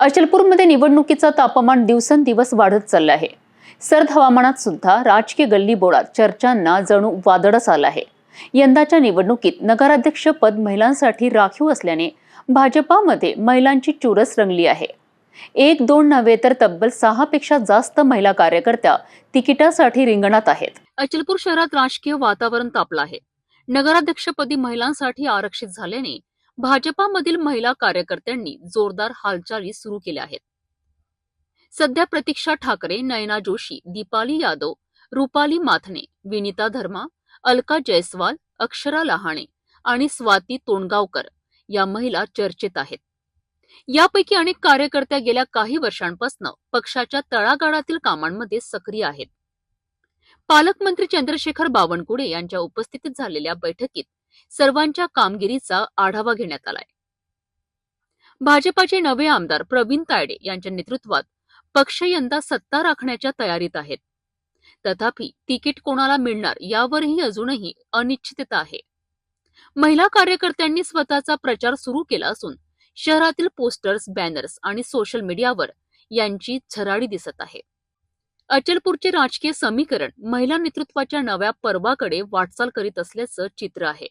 अचलपूरमध्ये निवडणुकीचं तापमान दिवसेंदिवस वाढत चाललं आहे. सर्द हवामानात सुद्धा राजकीय गल्लीबोळात चर्चांना जणू वादळच आलं आहे. यंदाच्या निवडणुकीत नगराध्यक्ष पद महिलांसाठी राखीव असल्याने भाजपामध्ये महिलांची चुरस रंगली आहे. एक दोन नव्हे तर तब्बल सहापेक्षा जास्त महिला कार्यकर्त्या तिकिटासाठी रिंगणात आहेत. अचलपूर शहरात राजकीय वातावरण तापलं आहे. नगराध्यक्षपदी महिलांसाठी आरक्षित झाल्याने भाजपामधील महिला कार्यकर्त्यांनी जोरदार हालचाली सुरू केल्या आहेत. सध्या प्रतीक्षा ठाकरे नयना जोशी दीपाली यादव रुपाली माथने विनिता धर्मा अलका जयस्वाल अक्षरा लहाणे आणि स्वाती तोंडगावकर या महिला चर्चेत आहेत. यापैकी अनेक कार्यकर्त्या गेल्या काही वर्षांपासून पक्षाच्या तळागाळातील कामांमध्ये सक्रिय आहेत. पालकमंत्री चंद्रशेखर बावनकुळे यांच्या उपस्थितीत झालेल्या बैठकीत सर्वांच्या कामगिरीचा आढावा घेण्यात आलाय. भाजपाचे नवे आमदार प्रवीण तायडे यांच्या नेतृत्वात पक्ष यंदा सत्ता राखण्याच्या तयारीत आहेत. तथापि तिकीट कोणाला मिळणार यावरही अजूनही अनिश्चितता आहे. महिला कार्यकर्त्यांनी स्वतःचा प्रचार सुरू केला असून शहरातील पोस्टर्स बॅनर्स आणि सोशल मीडियावर यांची झराडी दिसत आहे. अचलपूरचे राजकीय समीकरण महिला नेतृत्वाच्या नव्या पर्वाकडे वाटचाल करीत असल्याचं चित्र आहे.